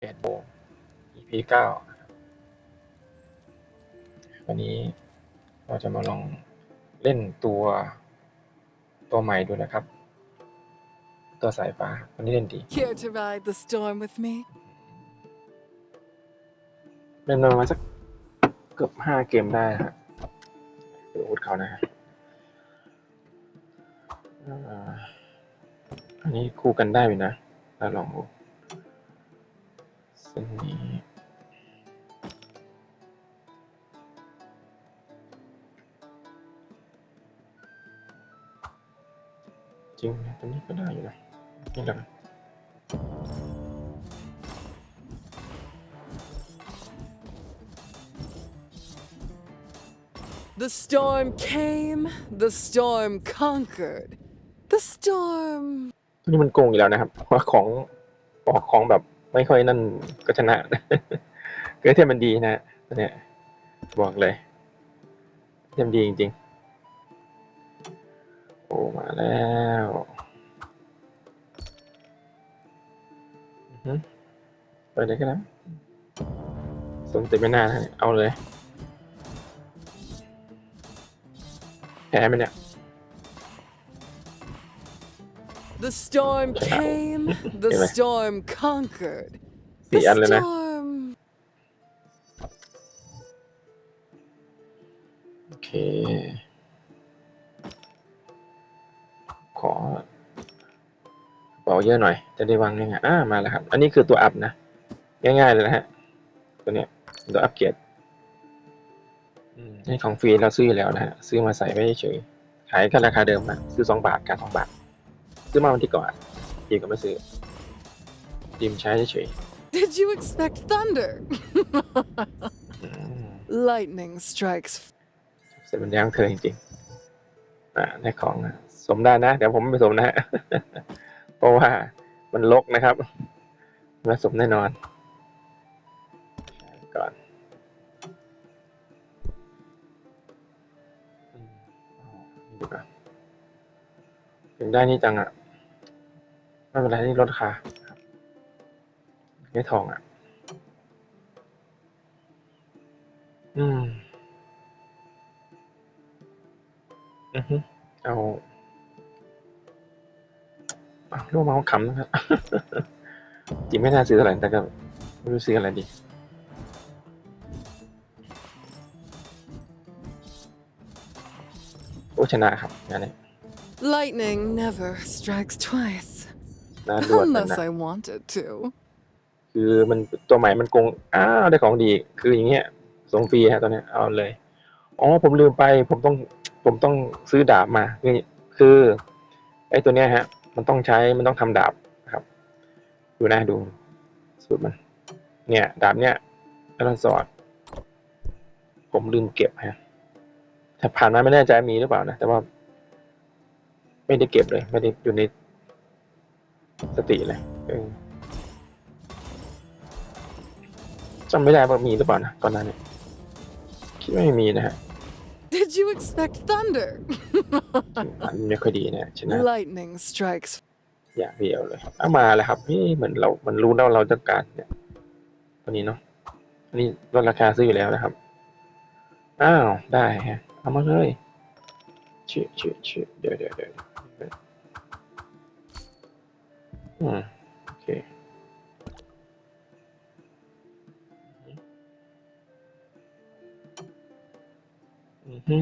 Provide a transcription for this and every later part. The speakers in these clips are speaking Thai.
แปดโมง EP เก้าวันนี้เราจะมาลองเล่นตัวตัวใหม่ดูนะครับ ตัวสายฟ้าวันนี้เล่นดี Care to ride the storm with me? เล่นประมาณสักเกือบห้าเกมได้นะฮะดูอาวุธเขานะฮะอ่าอันนี้คู่กันได้ไหมนะเราลองดู เส้นนี้จริงนะตัวนี้ก็ได้อยู่นะนี่แหละ The storm came, the storm conquered. The storm ตัวนี้มันโกงอยู่แล้วนะครับเพราะของออกของแบบ ไม่ค่อยนั่นก็ชนะเกิดเทียมมันดีนะเนี้ยบอกเลยเทียมดีจริงๆโอ้มาแล้วไปเลยก็ได้สมติไม่น่านะเอาเลยแพ้ไหมเนี่ย The storm Ciao. came, the Dime. storm conquered. สี่ The อันเลยนะ storm โอเค ขอกระเป๋าเยอะหน่อย จะได้วางยังไงอ่ามาแล้วครับ อันนี้คือตัวอัพนะ ง่ายๆเลยนะฮะ ตัวเนี้ย ตัวอัพเกียรติอืมนี่ของฟรีเราซื้ออยู่แล้วนะฮะ ซื้อมาใส่ไว้เฉยๆขายก็ราคาเดิมนะ ซื้อสองบาทการสองบาท ซื้อมาวันที่ก่อนดีก็ไม่ซื้อดีมใช้เฉย Did you expect thunder? ๆอืม Lightning strikes เสร็จเป็นย่างเธอจริงๆอ่าได้ของนะสมได้นะ เดี๋ยวผมไม่สมนะฮะ เพราะว่ามันลกนะครับไมาสมแน่นอน ก่อนอืมเอานี่ดีกว่าถึงได้นี่จังอะ ไม่เป็นไรนี่ลดราคาได้ทองอะ อืม อือฮึเอาเอาลูกเมาส์ขำนะครับจริงไม่น่าซื้ออะไรแต่ก็ไม่รู้ซื้ออะไรดีโอ้ชนะครับงานนี้ Lightning never strikes twice. น่าดวดนะ Unless นะ I wanted to. คือมันตัวใหม่มันโกงอ้าวได้ของดี คืออย่างเงี้ยส่งฟรีฮะตัวเนี้ยเอาเลยอ๋อผมลืมไป ผมต้องผมต้องซื้อดาบมาคือคือไอ้ตัวเนี้ยฮะ มันต้องใช้มันต้องทำดาบนะครับ ดูนะดู สูตรมัน เนี่ย ดาบเนี้ยแล้วเราสอด ผมลืมเก็บฮะถ้าผ่านมาไม่แน่ใจมีหรือเปล่านะแต่ว่า ไม่ได้เก็บเลย ไม่ได้อยู่ใน สติเลยเออจำไม่ได้ว่ามีหรือเปล่านะตอนนั้นเนี่ยคิดว่าไม่มีนะฮะ Did you expect thunder? อันไม่ค่อยดีนะชนะ Lightning strikes อย่างเดียวเลยเอามาเลยครับนี่เหมือนเรา มันรู้แล้วเราต้องการเนี่ยตัวนี้เนาะอันนี้ลดราคาซื้ออยู่แล้วนะครับ อ้าว ได้ฮะ เอามาเลยชื่อชื่อชื่อเดี๋ยวเดี๋ยวเดี๋ยว อืมโอเคอือฮึ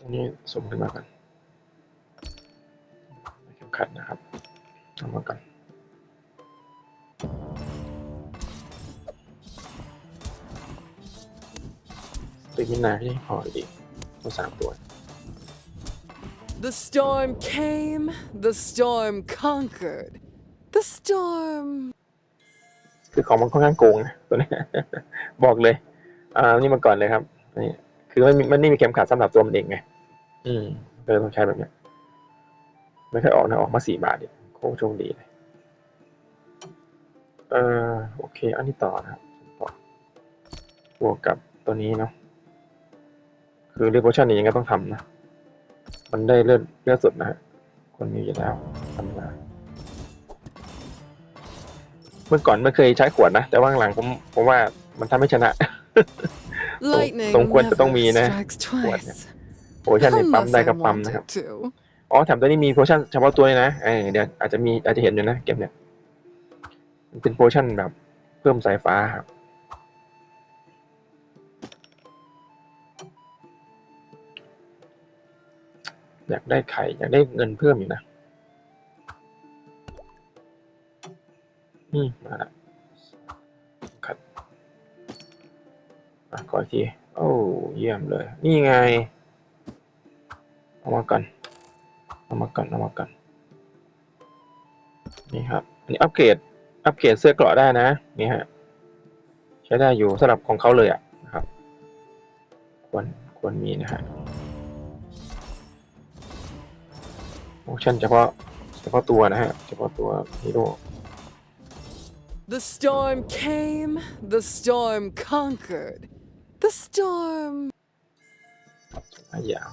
อันนี้สมขึ้นมากันเข็มขัดนะครับเอามาก่อนตัวยินาที่พอดีตัวสามตัว The storm came, the storm conquered. The storm คือของมันค่อนข้างโกงนะตัวนี้ บอกเลย อ่า นี่มาก่อนเลยครับนี่คือมันมันไม่มีเข็มขัดสำหรับตัวมันเองไง อืมก็เลยต้องใช้แบบเนี้ยไม่ค่อยออกนะ ออกมาสี่บาทเนี่ยโคตรโชคดีเลย เออโอเค อันนี้ต่อนะครับต่อบวกกับตัวนี้เนาะคือเรียกว่าชั่นนี้ยังไงต้องทำนะ มันได้เลือดเลือดสุดนะฮะคนมีอยู่แล้วทำมา เมื่อก่อนไม่เคยใช้ขวดนะ แต่ว่าหลังๆผมผมว่ามันทำให้ชนะ Lightning สมควรจะต้อง never มีนะ strikes ขวดเนี่ย twice. โปรโมชั่นนี่ปั๊ม Unless ได้ I ก็ปั๊ม want นะครับ it to. อ๋อแถมตัวนี้มีโปรโมชั่นเฉพาะตัวเลยนะเออเดี๋ยวอาจจะมีอาจจะเห็นอยู่นะเกมเนี่ยมันเป็นโปรโมชั่นแบบเพิ่มสายฟ้าครับอยากได้ไข่อยากได้เงินเพิ่มอยู่นะ อืมมาละครับอะขออีกทีโอ้เยี่ยมเลย นี่ไง เอามาก่อนเอามาก่อนเอามาก่อนนี่ครับ อันนี้อัปเกรด อัปเกรดเสื้อเกราะได้นะ นี่ฮะ ใช้ได้อยู่สำหรับของเขาเลยอะนะครับ ควร ควรมีนะฮะโปรโมชั่นเฉพาะ เฉพาะตัวนะฮะ เฉพาะตัวฮีโร่ The storm came, the storm conquered. The storm อายาว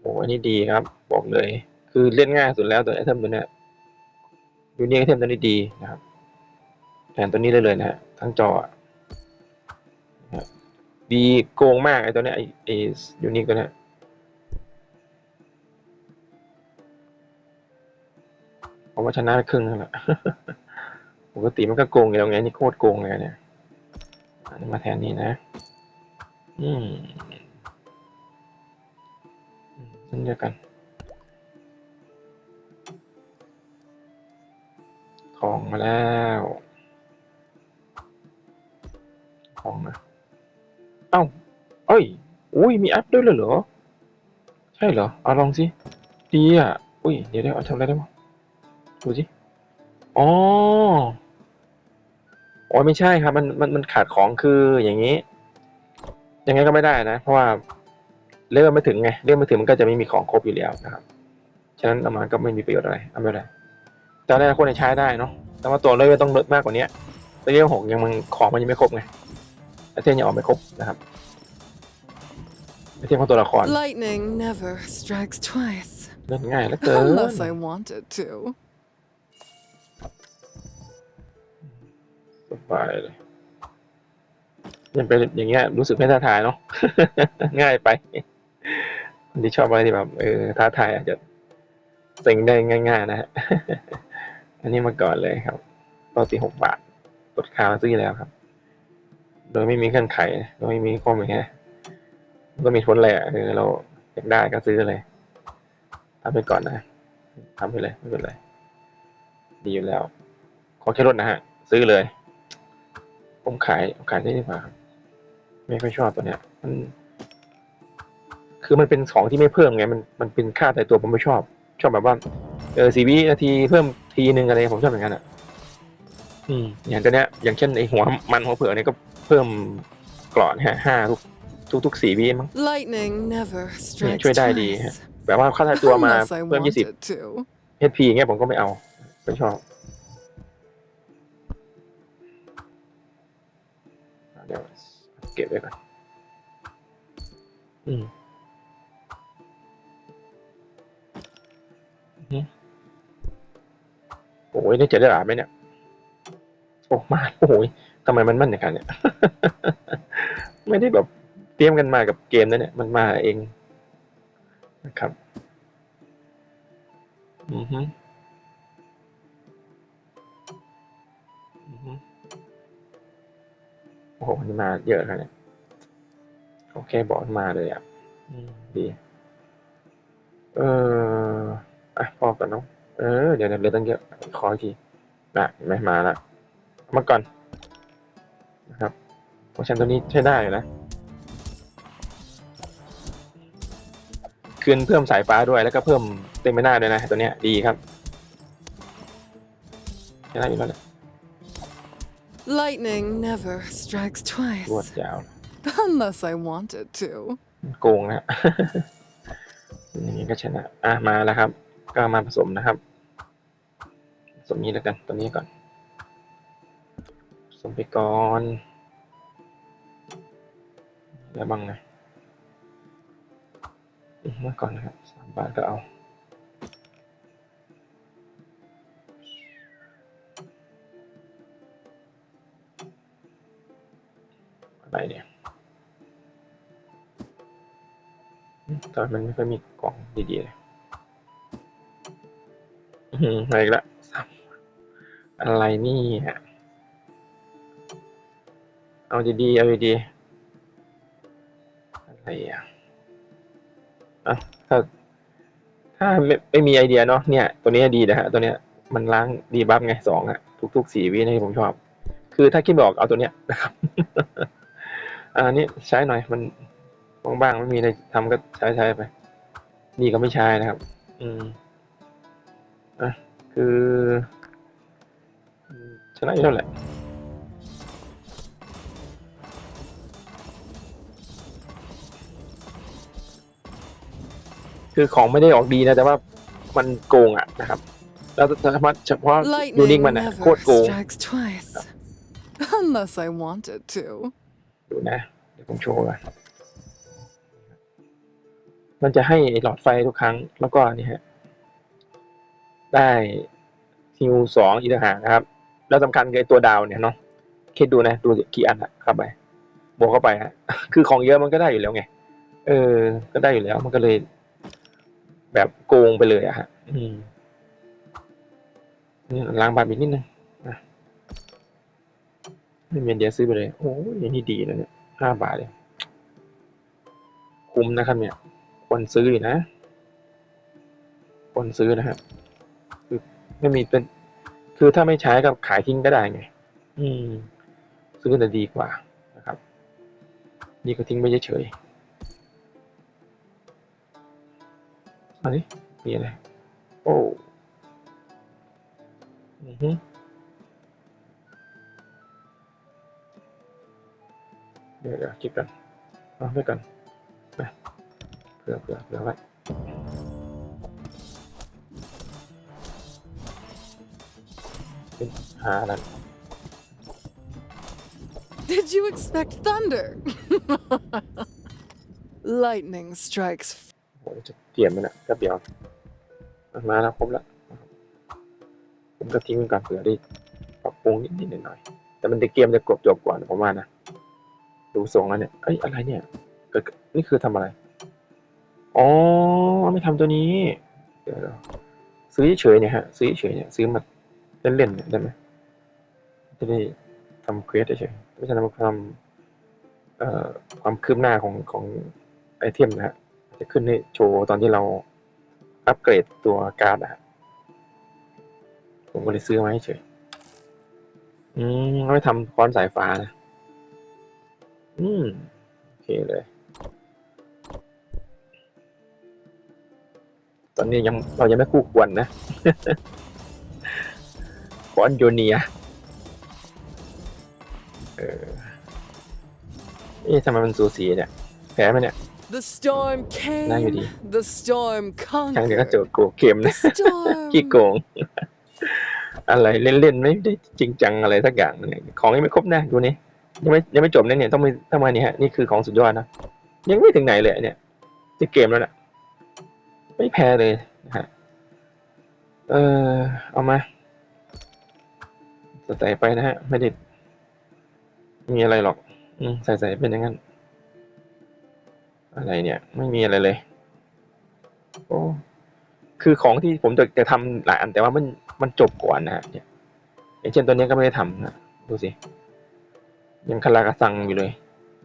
โอ้อันนี้ดีครับ บอกเลย คือเล่นง่ายสุดแล้วตัวไอเทมตัวเนี้ยยูนิคไอเทมตัวนี้ดีนะครับแทนตัวนี้ได้เลยนะฮะทั้งจอดีโกงมากไอตัวเนี้ยไอไอยูนิคตัวเนี้ย ผมว่าชนะไปครึ่งแล้วล่ะปกติมันก็โกงอยู่แล้วไงนี่โคตรโกงเลยเนี่ยอันนี้มาแทนนี่นะ อืมอืมเช่นเดียวกัน ทองมาแล้ว ทองนะ เอ้า เอ้ย อุ้ย มีอัพด้วยเลยเหรอ ใช่เหรอ เอาลองสิ ดีอะ อุ้ย เดี๋ยวเดี๋ยวเอาทำอะไรได้บ้าง ดูสิอ๋อโอ้ยไม่ใช่ครับ มันมันมันขาดของคืออย่างนี้ ยังไงก็ไม่ได้นะ เพราะว่าเลื่อนไม่ถึงไงเลื่อนไม่ถึงมันก็จะไม่มีของครบอยู่แล้วนะครับ ฉะนั้นเอามาก็ไม่มีประโยชน์อะไรเอาไม่เป็นไรแต่ในอนาคนใช้ได้เนาะแต่ว่าตัวเลื่อนต้องลดมากกว่านี้ตัวเลื่อนหกยังมันของมันยังไม่ครบไงไอเทมยังออกไม่ครบนะครับไอเทมของตัวละคร lightning never strikes twice. เล่นง่ายแล้วเกิน Unless I want it to. สบายเลยยังเป็นอย่างเงี้ยรู้สึกไม่ท้าทายเนาะ ง่ายไปคนที่ชอบอะไรที่แบบเออท้าทายอาจจะเซ็งได้ง่าย ๆ นะฮะ อันนี้มาก่อนเลยครับปกติหกบาทลดคาซื้อแล้วครับ โดยไม่มีเงื่อนไข โดยไม่มีข้อมือแค่ก็มีผลแหละเออเราอยากได้ก็ซื้อเลยทำไปก่อนนะทำไปเลยไม่เป็นไรดีอยู่แล้ว ขอแค่ลดนะฮะ ซื้อเลย ผมขายขายได้ดีกว่าครับไม่ค่อยชอบตัวเนี้ย มัน คือมันเป็นของที่ไม่เพิ่มไง มันมันเป็นค่าแต่ตัวผมไม่ชอบ ชอบแบบว่า เออสีวินาทีเพิ่มทีนึงอะไรผมชอบอย่างนั้นอะ อืม อย่างตัวเนี้ย อย่างเช่นไอหัวมันหัวเผือกเนี่ยก็เพิ่มกรอนฮะห้าทุกทุกทุกสีวิมั้ง Lightning never strikes ช่วยได้ดีฮะ twice. แบบว่าค่าตัวมา Unless I เพิ่ม want ยี่สิบ it to. HP อย่างเงี้ยผมก็ไม่เอาไม่ชอบ เก็บไว้ก่อนอืมอืมโอ้ยได้เจ็ดได้หลาไหมเนี่ยโอ้มาโอ้ยทำไมมันมั่นอย่างนั้นเนี่ย ไม่ได้แบบเตรียมกันมากับเกมนะเนี่ย มันมาเองนะครับ อือฮึ โอ้โหนี่มาเยอะขนาดนี้โอเคบอกมาเลยอะอืมดี เอออะพอกันเนาะเออเดี๋ยวเดี๋ยวเหลือตั้งเยอะขออีกทีน่ะเห็นไหม่มาละเอามาก่อนนะครับเพราะฉันตัวนี้ใช้ได้อยู่นะคืนเพิ่มสายฟ้าด้วยแล้วก็เพิ่มเต็มไปหน้าด้วยนะตัวเนี้ยดีครับใช้ได้อยู่แล้วแหละ Lightning never strikes รวด twice. ยาว Unless I want it to. โกงนะฮะ อย่างนี้ก็ชนะ อะ มาแล้วครับ ก็มาผสมนะครับ ผสมนี้แล้วกัน ตัวนี้ก่อน ผสมไปก่อนแล้วบ้างนะอืมเมื่อก่อนนะครับสามบาทก็เอา อะไรเนี่ยตอนมันไม่ค่อยมีกล่องดีๆเลยอะไรละอะไรนี่ฮะเอาดีๆเอาดีๆอะไรอะอะถ้าถ้าไม่ไม่มีไอเดียเนาะเนี่ย ตัวนี้ดีนะฮะตัวเนี้ยมันล้างดีบัฟไงสองอะทุกๆสี่วินี่ผมชอบ คือถ้าคิดบอกเอาตัวเนี้ยนะครับ อ่านี่ใช้หน่อยมันบ้างๆไม่มีอะไรทำก็ใช้ใช้ไป นี่ก็ไม่ใช้นะครับ อืมอะคืออืมชนะอยู่แล้วแหละคือของไม่ได้ออกดีนะแต่ว่ามันโกงอะนะครับ แล้วสามารถเฉพาะยูนิค Lightning มันอะโค never ตรโกง strikes twice. Unless I want it to. ดูนะ เดี๋ยวผมโชว์ก่อนมันจะให้หลอดไฟทุกครั้ง แล้วก็นี่ฮะ ได้ฮิวสองอีกต่างหากนะครับ แล้วสำคัญคือตัวดาวเนี่ยเนาะคิดดูนะดูสิกี่อันอะเข้าไป บวกเข้าไปฮะ คือของเยอะมันก็ได้อยู่แล้วไง เออ ก็ได้อยู่แล้ว มันก็เลย แบบโกงไปเลยอะฮะ อืมนี่ล้างบาปอีกนิดนึง เมนเดียซื้อไปเลย โอ้ยนี่ดีนะเนี่ยห้าบาทเลย คุ้มนะครับเนี่ยควรซื้ออยู่นะควรซื้อนะครับคือไม่มีเป็น คือถ้าไม่ใช้ก็ขายทิ้งก็ได้ไง อืม ซื้อจะดีกว่านะครับ นี่ก็ทิ้งไม่เฉยๆอันนี้มีอะไรโอ้อือฮึ เดี๋ยวเดี๋ยวคิดกันเอาไว้กันนะเผื่อเผื่อเผื่อไว้เป็นหาอะไร Did you expect thunder? Lightning strikes โอ้โหจะเตรียมมันอะก็เดี๋ยวมันมาแล้วครบแล้วนะครับผมก็ทิ้งมันก่อนเผื่อได้ปรับปรุงนิดนิดหน่อยหน่อยๆแต่มันจะเกมจะกรบจบก่อนผมว่านะ ดูทรงแล้วเนี่ยเอ้ยอะไรเนี่ยเกิดนี่คือทำอะไรอ๋อไม่ทำตัวนี้เดี๋ยวซื้อเฉยเนี่ยฮะซื้อเฉยเนี่ยซื้อมาเล่นๆเนี่ยได้ไหมจะได้ทำเควสเฉยไม่ใช่ทำความเอ่อความคืบหน้าของของไอเทมนะฮะจะขึ้นให้โชว์ตอนที่เราอัปเกรดตัวการ์ดอะผมก็เลยซื้อมาให้เฉย อืมไม่ทำค้อนสายฟ้านะ อืมโอเคเลย ตอนนี้ยังเรายังไม่คู่ควรนะค้อนโยเนีย เออเอ๊ะทำไมมันสูสีเนี่ย แพ้ไหมเนี่ย The storm came. Now you do. The storm ทางเดียวก็เจ conquered. อโกเกม The นะ storm. ขี้โกง อะไรเล่นๆ ไม่ได้จริงจังอะไรสักอย่างเนี่ยของยังไม่ครบนะ ดูนี่ ยังไม่ยังไม่จบนะเนี่ยต้องมาต้องมาเนี่ยฮะนี่คือของสุดยอดนะยังไม่ถึงไหนเลยเนี่ยจะเกมแล้วนะไม่แพ้เลยนะฮะเออเอามาใส่ไปนะฮะไม่ได้มีอะไรหรอก อืมใส่ใส่เป็นอย่างนั้นอะไรเนี่ย ไม่มีอะไรเลยโอ้คือของที่ผมจะจะทำหลายอันแต่ว่ามันมันจบก่อนนะฮะเนี่ยอย่างเช่นตัวนี้ก็ไม่ได้ทำนะดูสิ ยังคาราคาซังอยู่เลย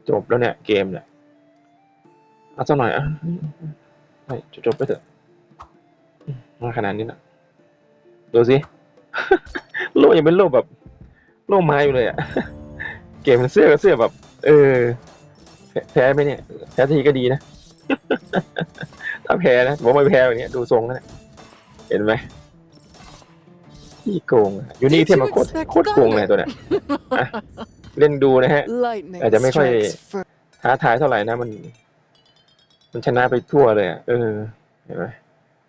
จบแล้วเนี่ย เกมเนี่ยเอาสักหน่อยอะไม่จบไปเถอะมาขนาดนี้นะดูสิโลยังเป็นโลแบบ โลไม้อยู่เลยอะ เกมมันเสื้อก็เสื้อแบบ เออ แพ้ไหมเนี่ยแพ้ทีก็ดีนะถ้าแพ้นะผมไม่แพ้แบบนี้ดูทรงนี่ยเห็นไหมที่โกงอยู่นี่เทียมมาโคตรโคตรโกงเลยตัวเนี้ยอะ เล่นดูนะฮะ Lightning Aja may ค่อย- strikes first. ท้าทายเท่าไหร่นะมัน มันชนะไปทั่วเลยอะเออเห็นไหม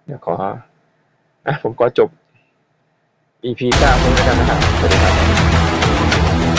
เดี๋ยวขออะผมก็จบ EP เก้าเท่านี้แล้วกันนะครับสวัสดีครับ